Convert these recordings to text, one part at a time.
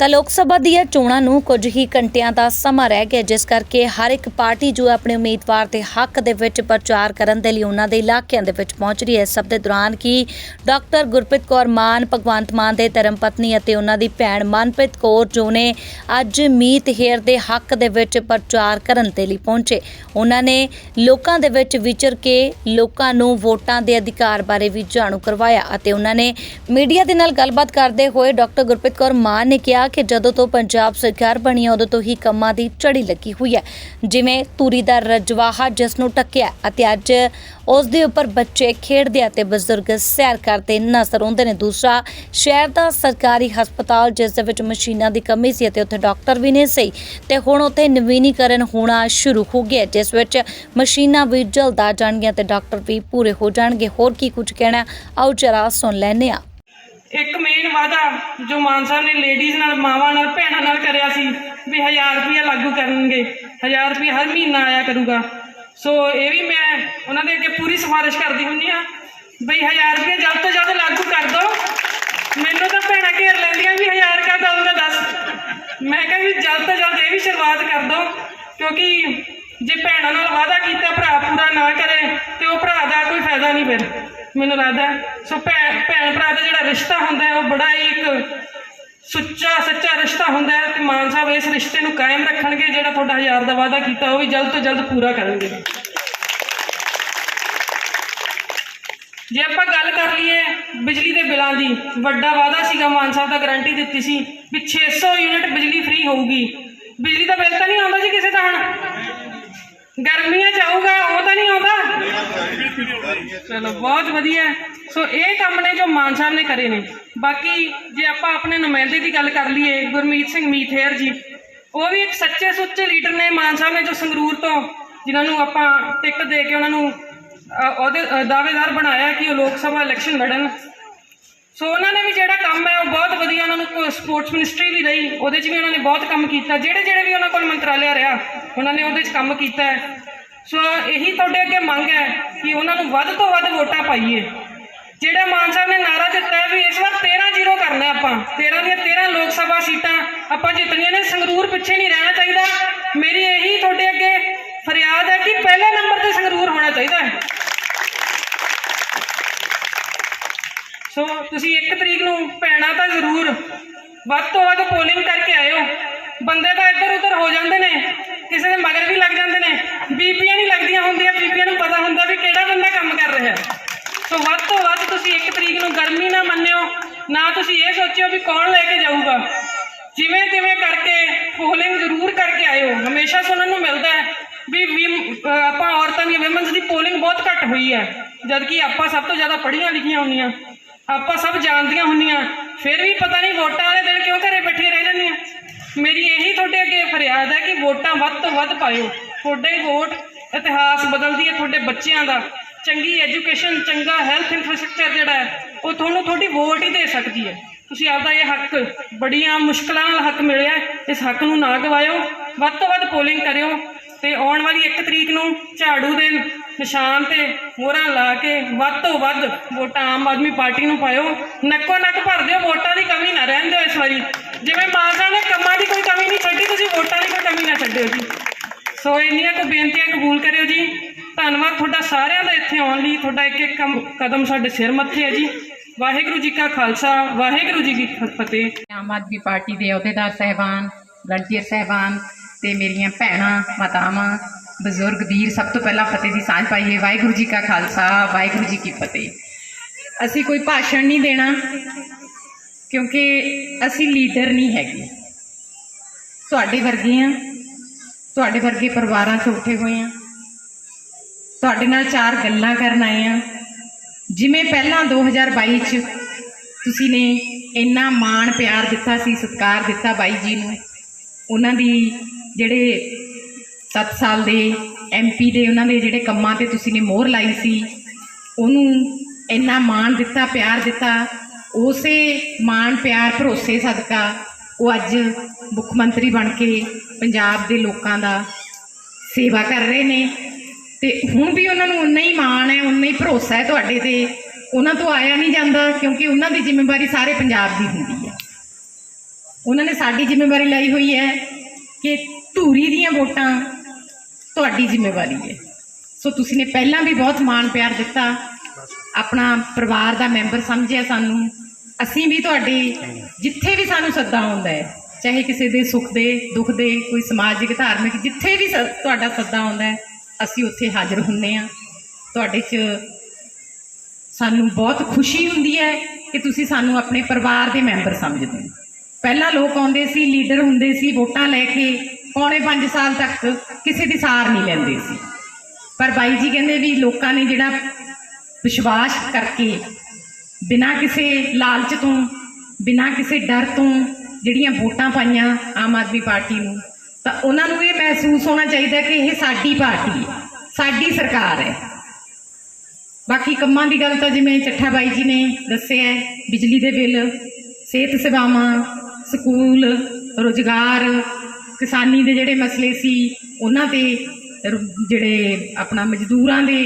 ਤਾਂ ਲੋਕ ਸਭਾ ਦੀਆਂ ਚੋਣਾਂ ਨੂੰ ਕੁਝ ਹੀ ਘੰਟਿਆਂ ਦਾ ਸਮਾਂ ਰਹਿ ਗਿਆ, ਜਿਸ ਕਰਕੇ ਹਰ ਇੱਕ ਪਾਰਟੀ ਜੋ ਆਪਣੇ ਉਮੀਦਵਾਰ ਦੇ ਹੱਕ ਦੇ ਵਿੱਚ ਪ੍ਰਚਾਰ ਕਰਨ ਦੇ ਲਈ ਉਹਨਾਂ ਦੇ ਇਲਾਕਿਆਂ ਦੇ ਵਿੱਚ ਪਹੁੰਚ ਰਹੀ ਹੈ। ਸਭ ਦੇ ਦੌਰਾਨ ਕੀ ਡਾਕਟਰ ਗੁਰਪ੍ਰੀਤ ਕੌਰ ਮਾਨ, ਭਗਵੰਤ ਮਾਨ ਦੇ ਧਰਮ ਪਤਨੀ ਅਤੇ ਉਹਨਾਂ ਦੀ ਭੈਣ ਮਨਪ੍ਰੀਤ ਕੌਰ ਜੋ ਨੇ ਅੱਜ ਮੀਤ ਹੇਅਰ ਦੇ ਹੱਕ ਦੇ ਵਿੱਚ ਪ੍ਰਚਾਰ ਕਰਨ ਦੇ ਲਈ ਪਹੁੰਚੇ। ਉਹਨਾਂ ਨੇ ਲੋਕਾਂ ਦੇ ਵਿੱਚ ਵਿਚਰ ਕੇ ਲੋਕਾਂ ਨੂੰ ਵੋਟਾਂ ਦੇ ਅਧਿਕਾਰ ਬਾਰੇ ਵੀ ਜਾਣੂ ਕਰਵਾਇਆ ਅਤੇ ਉਹਨਾਂ ਨੇ ਮੀਡੀਆ ਦੇ ਨਾਲ ਗੱਲਬਾਤ ਕਰਦੇ ਹੋਏ ਡਾਕਟਰ ਗੁਰਪ੍ਰੀਤ ਕੌਰ ਮਾਨ ਨੇ ਕਿਹਾ ਕਿ ਜਦੋਂ ਤੋਂ ਪੰਜਾਬ ਸਰਕਾਰ ਬਣੀ ਹੈ ਉਦੋਂ ਤੋਂ ਹੀ ਕੰਮਾਂ ਦੀ ਝੜੀ ਲੱਗੀ ਹੋਈ ਹੈ। ਜਿਵੇਂ ਤੂਰੀ ਦਾ ਰਜਵਾਹਾ ਜਿਸ ਨੂੰ ਟੱਕਿਆ ਅਤੇ ਅੱਜ ਉਸ ਦੇ ਉੱਪਰ ਬੱਚੇ ਖੇਡਦੇ ਅਤੇ ਬਜ਼ੁਰਗ ਸੈਰ ਕਰਦੇ ਨਜ਼ਰ ਆਉਂਦੇ ਨੇ। ਦੂਸਰਾ, ਸ਼ਹਿਰ ਦਾ ਸਰਕਾਰੀ ਹਸਪਤਾਲ ਜਿਸ ਦੇ ਵਿੱਚ ਮਸ਼ੀਨਾਂ ਦੀ ਕਮੀ ਸੀ ਅਤੇ ਉੱਥੇ ਡਾਕਟਰ ਵੀ ਨਹੀਂ ਸਹੀ ਤੇ ਹੁਣ ਉੱਥੇ ਨਵੀਨੀਕਰਨ ਹੋਣਾ ਸ਼ੁਰੂ ਹੋ ਗਿਆ ਜਿਸ ਵਿੱਚ ਮਸ਼ੀਨਾਂ ਵੀ ਜਲਦ ਆ ਜਾਣਗੀਆਂ ਤੇ ਡਾਕਟਰ ਵੀ ਪੂਰੇ ਹੋ ਜਾਣਗੇ। ਹੋਰ ਕੀ ਕੁਝ ਕਹਿਣਾ ਆਓ ਜਰਾ ਸੁਣ ਲੈਂਦੇ ਹਾਂ। ਇੱਕ ਵਾਅਦਾ ਜੋ ਮਾਨ ਸਾਹਿਬ ਨੇ ਲੇਡੀਜ਼ ਨਾਲ, ਮਾਵਾਂ ਨਾਲ, ਭੈਣਾਂ ਨਾਲ ਕਰਿਆ ਸੀ ਵੀ 1000 ਰੁਪਇਆ ਲਾਗੂ ਕਰਨਗੇ। 1000 ਰੁਪਇਆ ਹਰ ਮਹੀਨਾ ਆਇਆ ਕਰੂਗਾ। ਸੋ ਇਹ ਵੀ ਮੈਂ ਉਹਨਾਂ ਦੇ ਅੱਗੇ ਪੂਰੀ ਸਿਫਾਰਿਸ਼ ਕਰਦੀ ਹੁੰਦੀ ਆ ਬਈ 1000 ਰੁਪਇਆ ਜਲਦ ਤੋਂ ਜਲਦ ਲਾਗੂ ਕਰ ਦਿਓ ਮੈਨੂੰ ਤਾਂ ਭੈਣਾਂ ਘੇਰ ਲੈਂਦੀਆਂ ਵੀ 1000 ਕਾ ਦਊਂਗਾ ਦੱਸ। ਮੈਂ ਕਿਹਾ ਵੀ ਜਲਦ ਤੋਂ ਜਲਦ ਇਹ ਵੀ ਸ਼ੁਰੂਆਤ ਕਰ ਦਿਓ ਕਿਉਂਕਿ ਜੇ ਭੈਣਾਂ ਨਾਲ ਵਾਅਦਾ ਕੀਤਾ, ਭਰਾ ਪੂਰਾ ਨਾ ਕਰੇ ਦਾ ਨਹੀਂ ਫਿਰ। ਮੈਨੂੰ ਲੱਗਦਾ ਸੋ ਭੈਣ ਭੈਣ ਭਰਾ ਦਾ ਜਿਹੜਾ ਰਿਸ਼ਤਾ ਹੁੰਦਾ ਹੈ, ਉਹ ਬੜਾ ਹੀ ਇੱਕ ਸੁੱਚਾ, ਸੱਚਾ ਰਿਸ਼ਤਾ ਹੁੰਦਾ ਹੈ ਤੇ ਮਾਨ ਸਾਹਿਬ ਇਸ ਰਿਸ਼ਤੇ ਨੂੰ ਕਾਇਮ ਰੱਖਣਗੇ, ਜਿਹੜਾ ਤੁਹਾਡਾ ਹਜ਼ਾਰ ਦਾ ਵਾਅਦਾ ਕੀਤਾ, ਉਹ ਵੀ ਜਲਦ ਤੋਂ ਜਲਦ ਪੂਰਾ ਕਰਨਗੇ। ਜੇ ਆਪਾਂ ਗੱਲ ਕਰ ਲਈਏ ਬਿਜਲੀ ਦੇ ਬਿੱਲਾਂ ਦੀ, ਵੱਡਾ ਵਾਅਦਾ ਸੀਗਾ ਮਾਨ ਸਾਹਿਬ ਦਾ, ਗਾਰੰਟੀ ਦਿੱਤੀ ਸੀ ਵੀ 600 ਯੂਨਿਟ ਬਿਜਲੀ ਫ੍ਰੀ ਹੋਊਗੀ। ਬਿਜਲੀ ਦਾ ਬਿੱਲ ਤਾਂ ਨਹੀਂ ਆਉਂਦਾ ਜੀ ਕਿਸੇ ਦਾ ਹੁਣ? ਗਰਮੀਆਂ ਚ ਆਊਗਾ, ਉਹ ਤਾਂ ਨਹੀਂ ਆਉਂਦਾ। ਚਲੋ, ਬਹੁਤ ਵਧੀਆ। ਸੋ, ਇਹ ਕੰਮ ਨੇ ਜੋ ਮਾਨ ਸਾਹਿਬ ਨੇ ਕਰੇ ਨੇ। ਬਾਕੀ, ਜੇ ਆਪਾਂ ਆਪਣੇ ਨੁਮਾਇੰਦੇ ਦੀ ਗੱਲ ਕਰ ਲਈਏ, ਗੁਰਮੀਤ ਸਿੰਘ ਮੀਥੇਰ ਜੀ, ਉਹ ਵੀ ਇੱਕ ਸੱਚੇ ਸੁੱਚੇ ਲੀਡਰ ਨੇ ਮਾਨ ਸਾਹਿਬ ਨੇ ਜੋ ਸੰਗਰੂਰ ਤੋਂ, ਜਿਨ੍ਹਾਂ ਨੂੰ ਆਪਾਂ ਟਿਕਟ ਦੇ ਕੇ ਉਹਨਾਂ ਨੂੰ ਉਹਦੇ ਦਾਅਵੇਦਾਰ ਬਣਾਇਆ ਕਿ ਉਹ ਲੋਕ ਸਭਾ ਇਲੈਕਸ਼ਨ ਲੜਨ। ਸੋ, ਉਹਨਾਂ ਨੇ ਵੀ ਜਿਹੜਾ ਕੰਮ ਹੈ, ਉਹ ਬਹੁਤ ਵਧੀਆ ਉਹਨਾਂ ਨੂੰ ਸਪੋਰਟਸ ਮਿਨਿਸਟਰੀ ਵੀ ਰਹੀ ਉਹਦੇ 'ਚ ਵੀ ਉਹਨਾਂ ਨੇ ਬਹੁਤ ਕੰਮ ਕੀਤਾ। ਜਿਹੜੇ ਜਿਹੜੇ ਵੀ ਉਹਨਾਂ ਕੋਲ ਮੰਤਰਾਲਿਆ ਰਿਹਾ ਉਹਨਾਂ ਨੇ ਉਹਦੇ 'ਚ ਕੰਮ ਕੀਤਾ ਹੈ। ਸੋ ਇਹੀ ਤੁਹਾਡੇ ਅੱਗੇ ਮੰਗ ਹੈ ਕਿ ਉਹਨਾਂ ਨੂੰ ਵੱਧ ਤੋਂ ਵੱਧ ਵੋਟਾਂ ਪਾਈਏ। ਜਿਹੜਾ ਮਾਨ ਸਾਹਿਬ ਨੇ ਨਾਰਾ ਦਿੱਤਾ ਵੀ ਇਸ ਵਾਰ 13 ਜ਼ੀਰੋ ਕਰਨਾ ਆਪਾਂ। 13 ਦੀਆਂ 13 ਲੋਕ ਸਭਾ ਸੀਟਾਂ ਆਪਾਂ ਜਿੱਤਣੀਆਂ ਨੇ, ਸੰਗਰੂਰ ਪਿੱਛੇ ਨਹੀਂ ਰਹਿਣਾ ਚਾਹੀਦਾ। ਮੇਰੀ ਇਹੀ ਤੁਹਾਡੇ ਅੱਗੇ ਫਰਿਆਦ ਹੈ ਕਿ ਪਹਿਲੇ ਨੰਬਰ ਤੇ ਸੰਗਰੂਰ ਹੋਣਾ ਚਾਹੀਦਾ ਹੈ। ਸੋ ਤੁਸੀਂ 1 ਤਰੀਕ ਨੂੰ ਭੈਣਾ ਤਾਂ ਜ਼ਰੂਰ। ਵੱਧ ਤੋਂ ਵੱਧ ਪੋਲਿੰਗ ਕਰਕੇ ਆਇਓ। ਬੰਦੇ ਤਾਂ ਇੱਧਰ ਉੱਧਰ ਹੋ ਜਾਂਦੇ ਨੇ, ਕਿਸੇ ਦੇ ਮਗਰ ਵੀ ਲੱਗ ਜਾਂਦੇ ਨੇ, ਬੀਬੀਆਂ ਨਹੀਂ ਲੱਗਦੀਆਂ ਹੁੰਦੀਆਂ, ਬੀਬੀਆਂ ਨੂੰ ਪਤਾ ਹੁੰਦਾ ਵੀ ਕਿਹੜਾ ਬੰਦਾ ਕੰਮ ਕਰ ਰਿਹਾ। ਸੋ ਵੱਧ ਤੋਂ ਵੱਧ ਤੁਸੀਂ ਇੱਕ ਤਰੀਕ ਨੂੰ ਗਰਮੀ ਨਾ ਮੰਨਿਓ, ਨਾ ਤੁਸੀਂ ਇਹ ਸੋਚਿਓ ਵੀ ਕੌਣ ਲੈ ਕੇ ਜਾਊਗਾ। ਜਿਵੇਂ ਤਿਵੇਂ ਕਰਕੇ ਪੋਲਿੰਗ ਜ਼ਰੂਰ ਕਰਕੇ ਆਇਓ, ਹਮੇਸ਼ਾ ਸੁਣਨ ਨੂੰ ਮਿਲਦਾ ਹੈ ਵੀ ਆਪਾਂ ਔਰਤਾਂ ਦੀ, ਵਿਮਨਸ ਦੀ ਪੋਲਿੰਗ ਬਹੁਤ ਘੱਟ ਹੋਈ ਹੈ, ਜਦਕਿ ਆਪਾਂ ਸਭ ਤੋਂ ਜ਼ਿਆਦਾ ਪੜ੍ਹੀਆਂ ਲਿਖੀਆਂ ਹੁੰਦੀਆਂ, ਆਪਾਂ ਸਭ ਜਾਣਦੀਆਂ ਹੁੰਦੀਆਂ, ਫਿਰ ਵੀ ਪਤਾ ਨਹੀਂ ਵੋਟਾਂ ਵਾਲੇ ਦਿਨ ਕਿਉਂ ਘਰੇ ਬੈਠੇ ਰਹਿ ਜਾਂਦੀਆਂ ਮੇਰੀ ਇਹੀ ਤੁਹਾਡੇ ਅੱਗੇ ਫਰਿਆਦ ਹੈ ਕਿ ਵੋਟਾਂ ਵੱਧ ਤੋਂ ਵੱਧ ਪਾਇਓ। ਤੁਹਾਡੇ ਵੋਟ ਇਤਿਹਾਸ ਬਦਲਦੀ ਹੈ ਤੁਹਾਡੇ ਬੱਚਿਆਂ ਦਾ। ਚੰਗੀ ਐਜੂਕੇਸ਼ਨ, ਚੰਗਾ ਹੈਲਥ ਇਨਫਰਾਸਟ੍ਰਕਚਰ ਜਿਹੜਾ ਹੈ, ਉਹ ਤੁਹਾਨੂੰ ਤੁਹਾਡੀ ਵੋਟ ਹੀ ਦੇ ਸਕਦੀ ਹੈ। ਤੁਸੀਂ ਆਪਦਾ ਇਹ ਹੱਕ, ਬੜੀਆਂ ਮੁਸ਼ਕਲਾਂ ਨਾਲ ਹੱਕ ਮਿਲਿਆ ਇਸ ਹੱਕ ਨੂੰ ਨਾ ਗਵਾਇਓ। ਵੱਧ ਤੋਂ ਵੱਧ ਪੋਲਿੰਗ ਕਰਿਓ ਤੇ ਆਉਣ ਵਾਲੀ 1 ਤਰੀਕ ਨੂੰ ਝਾੜੂ ਦੇ ਨਿਸ਼ਾਨ ਤੇ ਮੋਹਰਾਂ ਲਾ ਕੇ ਵੱਧ ਤੋਂ ਵੱਧ ਵੋਟਾਂ ਆਮ ਆਦਮੀ ਪਾਰਟੀ ਨੂੰ ਪਾਇਓ। ਨੱਕੋ ਨੱਕ ਭਰ ਦਿਓ, ਵੋਟਾਂ ਦੀ ਕਮੀ ਨਾ ਰਹਿਣ ਦਿਓ ਇਸ ਵਾਰੀ ਜਿਵੇਂ ਮਾਨ ਸਾਹਿਬ ਨੇ ਕੰਮਾਂ ਦੀ ਕੋਈ ਕਮੀ ਨਹੀਂ ਛੱਡੀ ਤੁਸੀਂ ਵੋਟਾਂ ਦੀ ਕੋਈ ਕਮੀ ਨਾ ਛੱਡਿਓ ਜੀ ਸੋ ਇੰਨੀਆਂ ਕੁ ਬੇਨਤੀਆਂ ਕਬੂਲ ਕਰਿਓ ਜੀ। ਧੰਨਵਾਦ ਤੁਹਾਡਾ ਸਾਰਿਆਂ ਦਾ ਇੱਥੇ ਆਉਣ ਲਈ। ਤੁਹਾਡਾ ਇੱਕ ਇੱਕ ਕਦਮ ਸਾਡੇ ਸਿਰ ਮੱਥੇ ਹੈ ਜੀ। ਵਾਹਿਗੁਰੂ ਜੀ ਕਾ ਖਾਲਸਾ, ਵਾਹਿਗੁਰੂ ਜੀ ਕੀ ਫਤਿਹ। ਆਮ ਆਦਮੀ ਪਾਰਟੀ ਦੇ ਅਹੁਦੇਦਾਰ ਸਹਿਬਾਨ, ਵਲੰਟੀਅਰ ਸਹਿਬਾਨ ਤੇ ਮੇਰੀਆਂ ਭੈਣਾਂ, ਮਾਤਾਵਾਂ, ਬਜ਼ੁਰਗ, ਵੀਰ, ਸਭ ਤੋਂ ਪਹਿਲਾਂ ਫਤਿਹ ਦੀ ਸਾਂਝ ਪਾਈਏ। ਵਾਹਿਗੁਰੂ ਜੀ ਕਾ ਖਾਲਸਾ, ਵਾਹਿਗੁਰੂ ਜੀ ਕੀ ਫਤਿਹ। ਅਸੀਂ ਕੋਈ ਭਾਸ਼ਣ ਨਹੀਂ ਦੇਣਾ, ਕਿਉਂਕਿ ਅਸੀਂ ਲੀਡਰ ਨਹੀਂ ਹੈਗੇ। ਤੁਹਾਡੇ ਵਰਗੇ ਆ ਤੁਹਾਡੇ ਵਰਗੇ ਪਰਿਵਾਰਾਂ 'ਚ ਉੱਠੇ ਹੋਏ ਆ। ਤੁਹਾਡੇ ਨਾਲ ਚਾਰ ਗੱਲਾਂ ਕਰਨ ਆਏ ਆ। ਜਿਵੇਂ ਪਹਿਲਾਂ 2022 ਚ ਤੁਸੀਂ ਨੇ ਇੰਨਾ ਮਾਣ, ਪਿਆਰ ਦਿੱਤਾ ਸੀ, ਸਤਿਕਾਰ ਦਿੱਤਾ ਬਾਈ ਜੀ ਨੂੰ। ਉਹਨਾਂ ਦੀ ਜਿਹੜੇ 7 ਸਾਲ ਦੇ ਐਮਪੀ ਦੇ ਉਹਨਾਂ ਦੇ ਜਿਹੜੇ ਕੰਮਾਂ ਤੇ ਤੁਸੀਂ ਨੇ ਮੋਹਰ ਲਾਈ ਸੀ, ਉਹਨੂੰ ਇੰਨਾ ਮਾਣ ਦਿੱਤਾ, ਪਿਆਰ ਦਿੱਤਾ, ਉਸੇ ਮਾਣ, ਪਿਆਰ, ਭਰੋਸੇ, ਸਦਕਾ ਉਹ ਅੱਜ ਮੁੱਖ ਮੰਤਰੀ ਬਣ ਕੇ ਪੰਜਾਬ ਦੇ ਲੋਕਾਂ ਦਾ ਸੇਵਾ ਕਰ ਰਹੇ ਨੇ। ਤੇ ਹੁਣ ਵੀ ਉਹਨਾਂ ਨੂੰ ਉਨਾ ਹੀ ਮਾਣ ਹੈ, ਉਨਾ ਹੀ ਭਰੋਸਾ ਹੈ ਤੁਹਾਡੇ ਤੇ। ਉਹਨਾਂ ਤੋਂ ਆਇਆ ਨਹੀਂ ਜਾਂਦਾ ਕਿਉਂਕਿ ਉਹਨਾਂ ਦੀ ਜ਼ਿੰਮੇਵਾਰੀ ਸਾਰੇ ਪੰਜਾਬ ਦੀ ਹੁੰਦੀ ਹੈ। ਉਹਨਾਂ ਨੇ ਸਾਡੀ ਜ਼ਿੰਮੇਵਾਰੀ ਲਈ ਹੋਈ ਹੈ ਕਿ ਧੂਰੀ ਦੀਆਂ ਵੋਟਾਂ ਤੁਹਾਡੀ ਜ਼ਿੰਮੇਵਾਰੀ ਹੈ। ਸੋ ਤੁਸੀਂ ਨੇ ਪਹਿਲਾਂ ਵੀ ਬਹੁਤ ਮਾਣ ਪਿਆਰ ਦਿੱਤਾ। ਆਪਣਾ ਪਰਿਵਾਰ ਦਾ ਮੈਂਬਰ ਸਮਝਿਆ ਸਾਨੂੰ। ਅਸੀਂ ਵੀ ਤੁਹਾਡੇ ਜਿੱਥੇ ਵੀ ਸਾਨੂੰ ਸੱਦਾ ਆਉਂਦਾ ਹੈ, ਚਾਹੇ ਕਿਸੇ ਦੇ ਸੁੱਖ ਦੇ, ਦੁੱਖ ਦੇ, ਕੋਈ ਸਮਾਜਿਕ, ਧਾਰਮਿਕ, ਜਿੱਥੇ ਵੀ ਸ- ਤੁਹਾਡਾ ਸੱਦਾ ਆਉਂਦਾ ਹੈ, ਅਸੀਂ ਉੱਥੇ ਹਾਜ਼ਰ ਹੁੰਨੇ ਆ ਤੁਹਾਡੇ 'ਚ ਸਾਨੂੰ ਬਹੁਤ ਖੁਸ਼ੀ ਹੁੰਦੀ ਹੈ ਕਿ ਤੁਸੀਂ ਸਾਨੂੰ ਆਪਣੇ ਪਰਿਵਾਰ ਦੇ ਮੈਂਬਰ ਸਮਝਦੇ ਹੋ। ਪਹਿਲਾਂ ਲੋਕ ਆਉਂਦੇ ਸੀ, ਲੀਡਰ ਹੁੰਦੇ ਸੀ, ਵੋਟਾਂ ਲੈ ਕੇ ਪੌਣੇ 5 ਸਾਲ ਤੱਕ ਕਿਸੇ ਦੀ ਸਾਰ ਨਹੀਂ ਲੈਂਦੇ ਸੀ। ਪਰ ਬਾਈ ਜੀ ਕਹਿੰਦੇ ਵੀ ਲੋਕਾਂ ਨੇ ਜਿਹੜਾ ਵਿਸ਼ਵਾਸ ਕਰਕੇ ਬਿਨਾਂ ਕਿਸੇ ਲਾਲਚ ਤੋਂ, ਬਿਨਾਂ ਕਿਸੇ ਡਰ ਤੋਂ ਜਿਹੜੀਆਂ ਵੋਟਾਂ ਪਾਈਆਂ ਆਮ ਆਦਮੀ ਪਾਰਟੀ ਨੂੰ, ਤਾਂ ਉਹਨਾਂ ਨੂੰ ਇਹ ਮਹਿਸੂਸ ਹੋਣਾ ਚਾਹੀਦਾ ਕਿ ਇਹ ਸਾਡੀ ਪਾਰਟੀ ਹੈ, ਸਾਡੀ ਸਰਕਾਰ ਹੈ। ਬਾਕੀ ਕੰਮਾਂ ਦੀ ਗੱਲ ਤਾਂ ਜਿਵੇਂ ਚੱਠਾ ਬਾਈ ਜੀ ਨੇ ਦੱਸਿਆ ਬਿਜਲੀ ਦੇ ਬਿੱਲ, ਸਿਹਤ ਸੇਵਾਵਾਂ, ਸਕੂਲ, ਰੋਜ਼ਗਾਰ, ਕਿਸਾਨੀ ਦੇ ਜਿਹੜੇ ਮਸਲੇ ਸੀ, ਉਹਨਾਂ ਤੇ ਜਿਹੜੇ ਆਪਣਾ ਮਜ਼ਦੂਰਾਂ ਦੇ,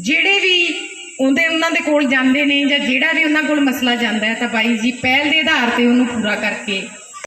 ਜਿਹੜੇ ਵੀ ਉਹਦੇ ਉਹਨਾਂ ਦੇ ਕੋਲ ਜਾਂਦੇ ਨੇ ਜਾਂ ਜਿਹੜਾ ਵੀ ਉਹਨਾਂ ਕੋਲ ਮਸਲਾ ਜਾਂਦਾ ਹੈ ਤਾਂ ਬਾਈ ਜੀ ਪਹਿਲ ਦੇ ਆਧਾਰ ਤੇ ਉਹਨੂੰ ਪੂਰਾ ਕਰਕੇ